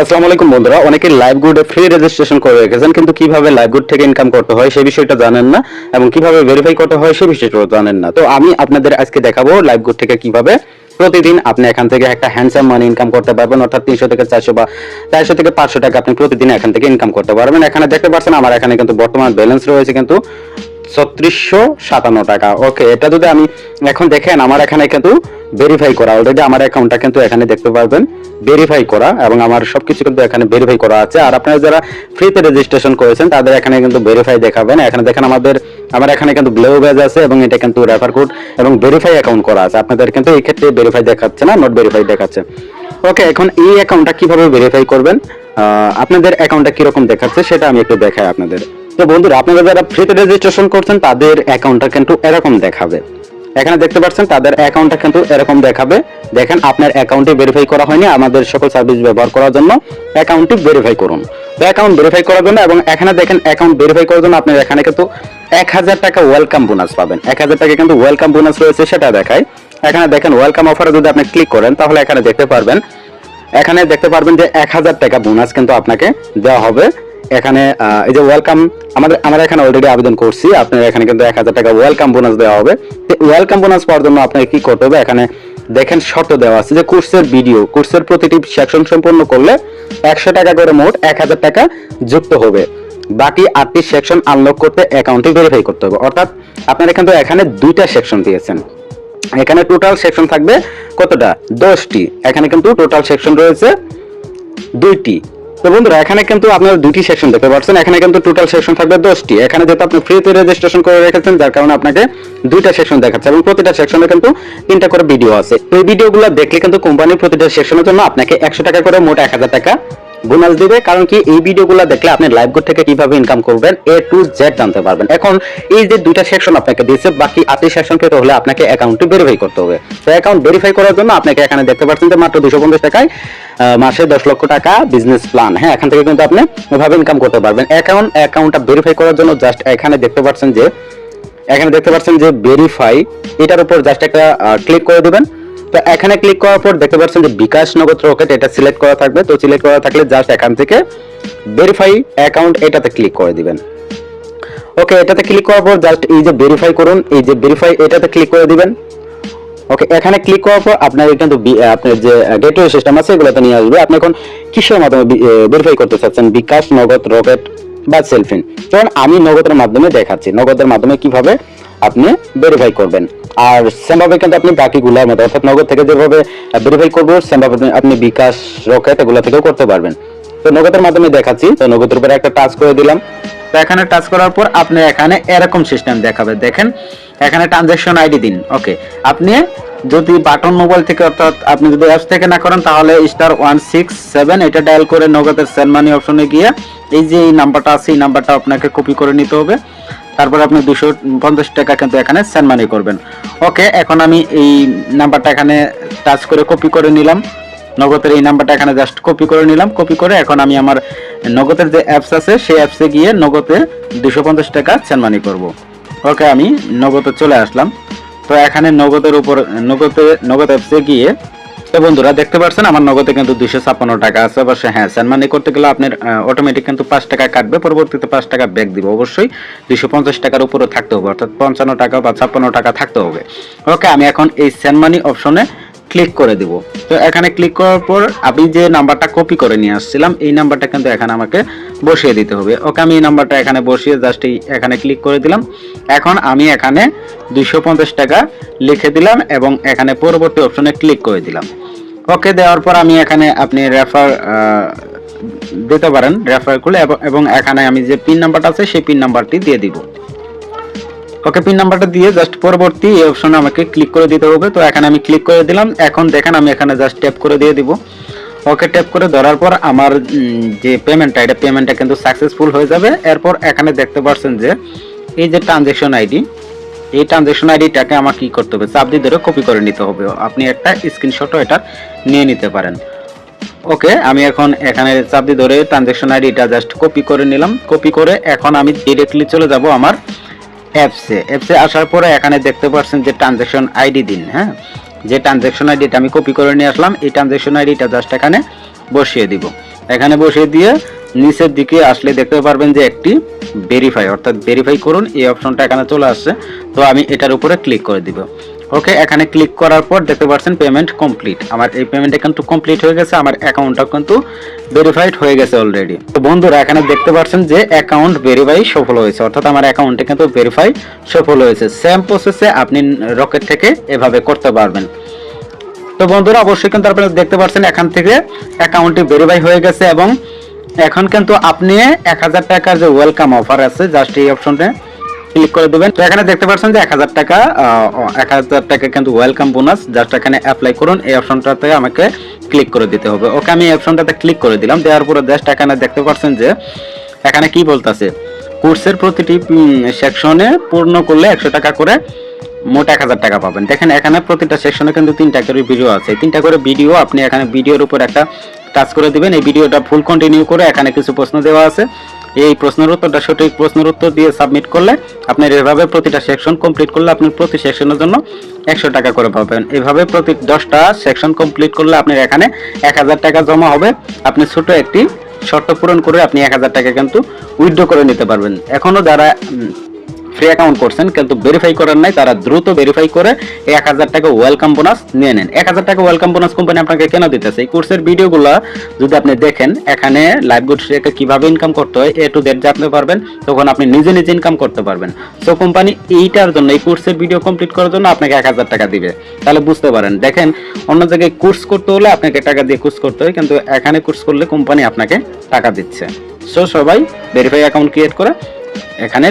আসসালামু আলাইকুম বন্ধুরা, অনেকে লাইভ গুডে ফ্রি রেজিস্ট্রেশন করে রেখেছেন, কিন্তু কীভাবে লাইভ গুড থেকে ইনকাম করতে হয় সেই বিষয়টা জানেন না, এবং কীভাবে ভেরিফাই করতে হয় সেই বিষয়টাও জানেন না। তো আমি আপনাদের আজকে দেখাবো লাইভ গুড থেকে কীভাবে প্রতিদিন আপনি এখান থেকে একটা হ্যান্ডসাম মানি ইনকাম করতে পারবেন, অর্থাৎ তিনশো থেকে চারশো বা চারশো থেকে পাঁচশো টাকা আপনি প্রতিদিন এখান থেকে ইনকাম করতে পারবেন। এখানে দেখতে পাচ্ছেন, আমার এখানে কিন্তু বর্তমান ব্যালেন্স রয়েছে কিন্তু ছত্রিশশো সাতান্ন টাকা। ওকে, এটা যদি আমি এখন দেখেন, আমার এখানে কিন্তু ভেরিফাই করা অলরেডি আমার অ্যাকাউন্টটা কিন্তু এখানে দেখতে পারবেন ভেরিফাই করা এবং আমার সবকিছু কিন্তু এখানে ভেরিফাই করা আছে। আর আপনারা যারা ফ্রিতে রেজিস্ট্রেশন করেছেন, তাদের এখানে কিন্তু ভেরিফাই দেখাবেন। এখানে দেখেন আমাদের, আমার এখানে কিন্তু গ্লো ব্যাজ আছে এবং এটা কিন্তু রেফার কোড এবং ভেরিফাই অ্যাকাউন্ট করা আছে। আপনাদের কিন্তু এই ক্ষেত্রে ভেরিফাই দেখাচ্ছে না নট ভেরিফাই দেখাচ্ছে। ওকে এখন এই অ্যাকাউন্টটা কীভাবে ভেরিফাই করবেন? আপনাদের অ্যাকাউন্টটা কীরকম দেখাচ্ছে সেটা আমি একটু দেখাই আপনাদের। তো বন্ধুরা, আপনারা যারা ফ্রিতে রেজিস্ট্রেশন করছেন, তাদের অ্যাকাউন্টটা কিন্তু এরকম দেখাবে। এখানে দেখতে পাচ্ছেন, তাদের অ্যাকাউন্টটা কিন্তু এরকম দেখাবে। দেখেন, আপনার অ্যাকাউন্টে ভেরিফাই করা হয়নি, আমাদের সকল সার্ভিস ব্যবহার করার জন্য অ্যাকাউন্টটি ভেরিফাই করুন। তো অ্যাকাউন্ট ভেরিফাই করার জন্য এবং এখানে দেখেন অ্যাকাউন্ট ভেরিফাই করার জন্য আপনার এখানে কিন্তু এক হাজার টাকা ওয়েলকাম বোনাস পাবেন। এক হাজার টাকা কিন্তু ওয়েলকাম বোনাস রয়েছে, সেটা দেখায় এখানে দেখেন ওয়েলকাম অফারে যদি আপনি ক্লিক করেন, তাহলে এখানে দেখতে পারবেন। এখানে দেখতে পারবেন যে এক হাজার টাকা বোনাস কিন্তু আপনাকে দেওয়া হবে। এখানে এই যে ওয়েলকাম আমাদের, আমরা এখানে অলরেডি আবেদন করছি। আপনার এখানে কিন্তু এক হাজার টাকা ওয়েলকাম বোনাস দেওয়া হবে। ওয়েলকাম বোনাস পাওয়ার জন্য আপনাকে কি করতে হবে? এখানে দেখেন শর্ত দেওয়া আছে যে কোর্সের ভিডিও কোর্সের প্রতিটি সেকশন সম্পূর্ণ করলে একশো টাকা করে মোট এক হাজার টাকা যুক্ত হবে। বাকি আটটি সেকশন আনলক করতে অ্যাকাউন্টে ভেরিফাই করতে হবে। অর্থাৎ আপনারা কিন্তু এখানে দুইটা সেকশন দিয়েছেন। এখানে টোটাল সেকশন থাকবে কতটা? দশটি। এখানে কিন্তু টোটাল সেকশন রয়েছে দুইটি। তো বন্ধুরা, এখানে কিন্তু আপনারা দুইটি সেকশন দেখতে পাচ্ছেন। এখানে কিন্তু টোটাল সেকশন থাকবে দশটি। এখানে যেহেতু আপনি ফ্রিতে রেজিস্ট্রেশন করে রেখেছেন, যার কারণে আপনাকে দুইটা সেকশন দেখাচ্ছে এবং প্রতিটা সেকশনে কিন্তু তিনটা করে ভিডিও আছে। এই ভিডিওগুলো দেখলে কিন্তু কোম্পানির প্রতিটা সেকশনের জন্য আপনাকে একশো টাকা করে মোট এক হাজার টাকা বোনাস দিবে, কারণ কি এই ভিডিওগুলো দেখলে আপনি লাইভ গুড থেকে কীভাবে ইনকাম করবেন এ টু জেড জানতে পারবেন। এখন এই যে দুইটা সেকশন আপনাকে দিয়েছে, বাকি আটটি সেকশন পেতে হলে আপনাকে অ্যাকাউন্টটি ভেরিফাই করতে হবে। তো অ্যাকাউন্ট ভেরিফাই করার জন্য আপনাকে এখানে দেখতে পাচ্ছেন যে মাত্র দুশো পঞ্চাশ টাকায় মাসে দশ লক্ষ টাকা বিজনেস প্ল্যান হ্যাঁ এখান থেকে কিন্তু আপনি এভাবে ইনকাম করতে পারবেন। অ্যাকাউন্ট অ্যাকাউন্টটা ভেরিফাই করার জন্য জাস্ট এখানে দেখতে পাচ্ছেন যে, এখানে দেখতে পাচ্ছেন যে ভেরিফাই এটার উপর জাস্ট একটা ক্লিক করে দিবেন। তো এখানে ক্লিক করার পর দেখতে পাচ্ছেন যে বিকাশ নগদ রকেট এটা সিলেক্ট করা থাকবে। তো সিলেক্ট করা থাকলে জাস্ট এখান থেকে ভেরিফাই অ্যাকাউন্ট এটাতে ক্লিক করে দিবেন। ওকে এটাতে ক্লিক করার পর জাস্ট এই যে ভেরিফাই করুন, এই যে ভেরিফাই এটাতে ক্লিক করে দিবেন। ওকে এখানে ক্লিক করার পর আপনার কিন্তু আপনার যে গেটওয়ে সিস্টেম আছে, এগুলোতে নিয়ে আসবে। আপনি এখন কিসের মাধ্যমে ভেরিফাই করতে চাচ্ছেন? বিকাশ নগদ রকেট বা সেলফিন কারণ আমি নগদের মাধ্যমে দেখাচ্ছি। নগদের মাধ্যমে কীভাবে আপনি ভেরিফাই করবেন। আর সেমভাবে কিন্তু আপনি বাকিগুলোর মধ্যে অর্থাৎ নগদ থেকে যেভাবে ভেরিফাই করব সেমভাবে আপনি- বিকাশ, রকেট এগুলো থেকেও করতে পারবেন। তো নগদের মাধ্যমে দেখাচ্ছি। তো নগদের উপরে একটা টাচ করে দিলাম। তো এখানে টাচ করার পর আপনি এখানে এরকম সিস্টেম দেখাবে। দেখেন, এখানে ট্রানজাকশন আইডি দিন। ওকে আপনি যদি বাটন মোবাইল থেকে অর্থাৎ আপনি যদি অ্যাপস থেকে না করেন, তাহলে স্টার ওয়ান সিক্স সেভেন এটা ডায়াল করে নগদের সেন্ড মানি অপশনে গিয়ে এই যে এই নাম্বারটা আছে, এই নাম্বারটা আপনাকে কপি করে নিতে হবে। তারপর আপনি দুশো পঞ্চাশ টাকা কিন্তু এখানে সেন্ড মানি করবেন। ওকে এখন আমি এই নাম্বারটা এখানে টাচ করে কপি করে নিলাম। নগদের এই নাম্বারটা এখানে জাস্ট কপি করে নিলাম। কপি করে এখন আমি আমার নগদের যে অ্যাপস আছে, সেই অ্যাপসে গিয়ে নগদে দুশো পঞ্চাশ টাকা সেন্ড মানি করব। ওকে আমি নগদে চলে আসলাম। তো এখানে নগদের উপর, নগদে, নগদ অ্যাপসে গিয়ে তো বন্ধুরা, দেখতে পাচ্ছেন আমার নগদে কিন্তু দুইশো ছাপ্পান্ন টাকা আছে। অবশ্যই হ্যাঁ সেন্ড মানি করতে গেলে আপনার অটোমেটিক কিন্তু পাঁচ টাকা কাটবে, পরবর্তীতে পাঁচ টাকা ব্যাক দিব। অবশ্যই দুশো পঞ্চাশ টাকার উপরে থাকতে হবে, অর্থাৎ পঞ্চান্ন টাকা বা ছাপ্পান্ন টাকা থাকতে হবে। ওকে আমি এখন এই সেন্ড মানি অপশনে ক্লিক করে দিব। তো এখানে ক্লিক করার পর আমি যে নাম্বারটা কপি করে নিয়ে আসছিলাম, এই নাম্বারটা কিন্তু এখানে আমাকে বসিয়ে দিতে হবে। ওকে আমি এই নাম্বারটা এখানে বসিয়ে জাস্ট এই এখানে ক্লিক করে দিলাম। এখন আমি এখানে দুইশো পঞ্চাশ টাকা লিখে দিলাম এবং এখানে পরবর্তী অপশনে ক্লিক করে দিলাম। ওকে দেওয়ার পর আমি এখানে আপনি রেফার দিতে পারেন রেফার করলে এবং- এখানে আমি যে পিন নাম্বারটা আছে সেই পিন নাম্বারটি দিয়ে দিব। ওকে পিন নাম্বারটা দিয়ে জাস্ট পরবর্তী এই অপশনে আমাকে ক্লিক করে দিতে হবে। তো এখানে আমি ক্লিক করে দিলাম। এখন দেখেন আমি এখানে জাস্ট ট্যাপ করে দিয়ে দিব। ওকে ট্যাপ করে ধরার পর আমার যে পেমেন্টটা এটা পেমেন্টটা কিন্তু সাকসেসফুল হয়ে যাবে। এরপর এখানে দেখতে পাচ্ছেন যে এই যে ট্রানজেকশন আইডি এই ট্রানজেকশন আইডিটাকে আমাকে কি করতে হবে? চাপ দিয়ে ধরে কপি করে নিতে হবে। আপনি একটা স্ক্রিনশটও এটা নিয়ে নিতে পারেন। ওকে আমি এখন এখানে চাপ দিয়ে ধরে ট্রানজেকশন আইডিটা জাস্ট কপি করে নিলাম। কপি করে এখন আমি ডিরেক্টলি চলে যাব আমার অ্যাপসে অ্যাপসে আসার পরে এখানে দেখতে পাচ্ছেন যে ট্রানজেকশন আইডি দিন হ্যাঁ? যে ট্রানজেকশন আইডিটা আমি কপি করে নিয়ে আসলাম, এই ট্রানজেকশন আইডিটা জাস্ট এখানে বসিয়ে দিব। এখানে বসিয়ে দিয়ে নিচের দিকে আসলে দেখতে পারবেন যে একটি ভেরিফাই অর্থাৎ ভেরিফাই করুন, এই অপশনটা এখানে চলে আসছে। তো আমি এটার উপরে ক্লিক করে দিব। ওকে এখানে ক্লিক করার পর দেখতে পাচ্ছেন পেমেন্ট কমপ্লিট আমার এই পেমেন্টটা কিন্তু কমপ্লিট হয়ে গেছে, আমার অ্যাকাউন্টটা কিন্তু ভেরিফাইড হয়ে গেছে অলরেডি তো বন্ধুরা, এখানে দেখতে পাচ্ছেন যে অ্যাকাউন্ট ভেরিফাই সফল হয়েছে, অর্থাৎ আমার অ্যাকাউন্টে কিন্তু ভেরিফাই সফল হয়েছে। সেম প্রসেসে আপনি রকেট থেকে এভাবে করতে পারবেন। তো বন্ধুরা, অবশ্যই কিন্তু আপনারা দেখতে পাচ্ছেন এখান থেকে অ্যাকাউন্টটি ভেরিফাই হয়ে গেছে এবং এখন কিন্তু আপনি এক হাজার টাকার যে ওয়েলকাম অফার আছে জাস্ট এই অপশনটা ক্লিক করে দেবেন। তো এখানে দেখতে পাচ্ছেন যে এক হাজার টাকা এক হাজার টাকা কিন্তু ওয়েলকাম বোনাস জাস্ট এখানে অ্যাপ্লাই করুন, এই অপশনটাতে আমাকে ক্লিক করে দিতে হবে। ওকে, আমি এই অপশনটাতে ক্লিক করে দিলাম, দেওয়ার পরে জাস্ট এখানে দেখতে পাচ্ছেন যে এখানে কি বলতেছে কোর্সের প্রতিটি সেকশনে পূর্ণ করলে একশো টাকা করে মোট এক হাজার টাকা পাবেন। দেখেন, এখানে প্রতিটা সেকশনে কিন্তু তিনটা করে ভিডিও আছে। তিনটা করে ভিডিও আপনি এখানে ভিডিওর উপর একটা টাচ করে দিবেন। এই ভিডিওটা ফুল কন্টিনিউ করে এখানে কিছু প্রশ্ন দেওয়া আছে। এই প্রশ্নের উত্তরটা সঠিক প্রশ্নের উত্তর দিয়ে সাবমিট করলে আপনার এভাবে প্রতিটা সেকশন কমপ্লিট করলে আপনি প্রতি সেকশনের জন্য একশো টাকা করে পাবেন। এভাবে প্রতি দশটা সেকশন কমপ্লিট করলে আপনার এখানে এক হাজার টাকা জমা হবে। আপনি ছোট একটি শর্ত পূরণ করে আপনি এক হাজার টাকা কিন্তু উইথড্র করে নিতে পারবেন। এখনও যারা ফ্রি অ্যাকাউন্ট করছেন, কিন্তু ভেরিফাই করার নাই, তারা দ্রুত ভেরিফাই করে এক হাজার টাকা ওয়েলকাম বোনাস নিয়ে নেন। এক হাজার টাকা ওয়েলকাম বোনাস কোম্পানি আপনাকে কেন দিতেছে? এই কোর্সের ভিডিওগুলো যদি আপনি দেখেন, এখানে লাইভ গুডস থেকে কীভাবে ইনকাম করতে হয় এ টু জেড জানতে পারবেন, তখন আপনি নিজে নিজে ইনকাম করতে পারবেন। সো কোম্পানি এইটার জন্য, এই কোর্সের ভিডিও কমপ্লিট করার জন্য আপনাকে এক হাজার টাকা দিবে। তাহলে বুঝতে পারেন, দেখেন, অন্য জায়গায় কোর্স করতে হলে আপনাকে টাকা দিয়ে কোর্স করতে হয়, কিন্তু এখানে কোর্স করলে কোম্পানি আপনাকে টাকা দিচ্ছে। সো সবাই ভেরিফাই অ্যাকাউন্ট ক্রিয়েট করে, এখানে